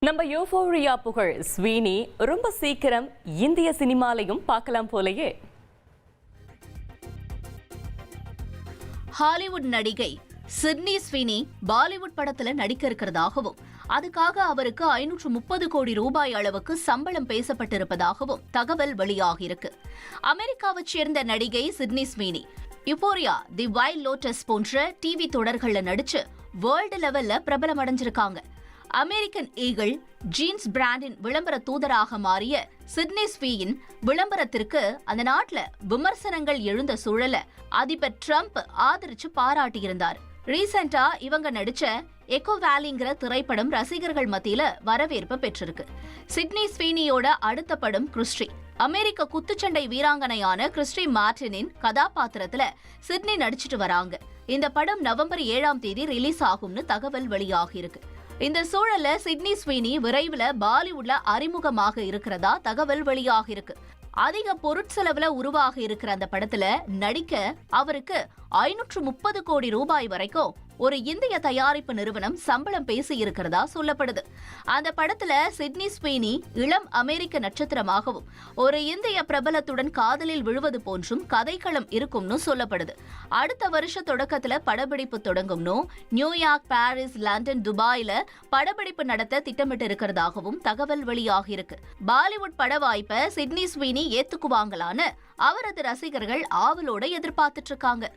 நம்ம யூஃபோரியா புகழ் ஸ்வீனி ரொம்ப சீக்கிரம் இந்திய சினிமாலையும் பார்க்கலாம் போலயே. ஹாலிவுட் நடிகை சிட்னி ஸ்வீனி பாலிவுட் படத்துல நடிக்க இருக்கிறதாகவும் அதுக்காக அவருக்கு ஐநூற்று முப்பது கோடி ரூபாய் அளவுக்கு சம்பளம் பேசப்பட்டிருப்பதாகவும் தகவல் வெளியாகியிருக்கு. அமெரிக்காவைச் சேர்ந்த நடிகை Sydney Sweeney Euphoria the Wild Lotus போன்ற டிவி தொடர்கள்ல நடிச்சு வேர்ல்டு லெவல்ல பிரபலம் அடைஞ்சிருக்காங்க அமெரிக்கன் ஈகிள் ஜீன்ஸ் பிராண்டின் விளம்பர தூதராக மாறிய சிட்னி ஸ்வீயின் விளம்பரத்திற்கு அந்த நாட்டில் விமர்சனங்கள் எழுந்த சூழல அதிபர் ட்ரம்ப் ஆதரிச்சு பாராட்டியிருந்தார். ரீசெண்டா இவங்க நடிச்ச எக்கோ வேலிங்கிற திரைப்படம் ரசிகர்கள் மத்தியில வரவேற்பு பெற்றிருக்கு. சிட்னி ஸ்வீனியோட அடுத்த படம் கிறிஸ்டி. அமெரிக்க குத்துச்சண்டை வீராங்கனையான கிறிஸ்டி மார்டினின் கதாபாத்திரத்துல சிட்னி நடிச்சிட்டு வராங்க. இந்த படம் நவம்பர் ஏழாம் தேதி ரிலீஸ் ஆகும்னு தகவல் வெளியாகியிருக்கு. இந்த சூழல்ல சிட்னி ஸ்வீனி விரைவில் பாலிவுட்ல அறிமுகமாக இருக்கிறதா தகவல் வெளியாகியிருக்கு அதிக பொருட்செலவுல உருவாக இருக்கிற அந்த படத்துல நடிக்க அவருக்கு ஐநூற்று முப்பது கோடி ரூபாய் வரைக்கும் ஒரு இந்திய தயாரிப்பு நிறுவனம் சம்பளம் பேசி இருக்கிறதா சொல்லப்படுது. அந்த படத்துல சிட்னி ஸ்வீனி இளம் அமெரிக்க நட்சத்திரமாகவும் ஒரு இந்திய பிரபலத்துடன் காதலில் விழுவது போன்றும் கதைக்களம் இருக்கும்னு சொல்லப்படுது. அடுத்த வருஷ தொடக்கத்துல படப்பிடிப்பு தொடங்கும்னு நியூயார்க் பாரிஸ் லண்டன் துபாயில படப்பிடிப்பு நடத்த திட்டமிட்டு இருக்கிறதாகவும் தகவல் வெளியாகியிருக்கு. பாலிவுட் பட வாய்ப்பை சிட்னி ஸ்வீனி ஏத்துக்குவாங்களான்னு அவரது ரசிகர்கள் ஆவலோட எதிர்பார்த்துட்டு இருக்காங்க.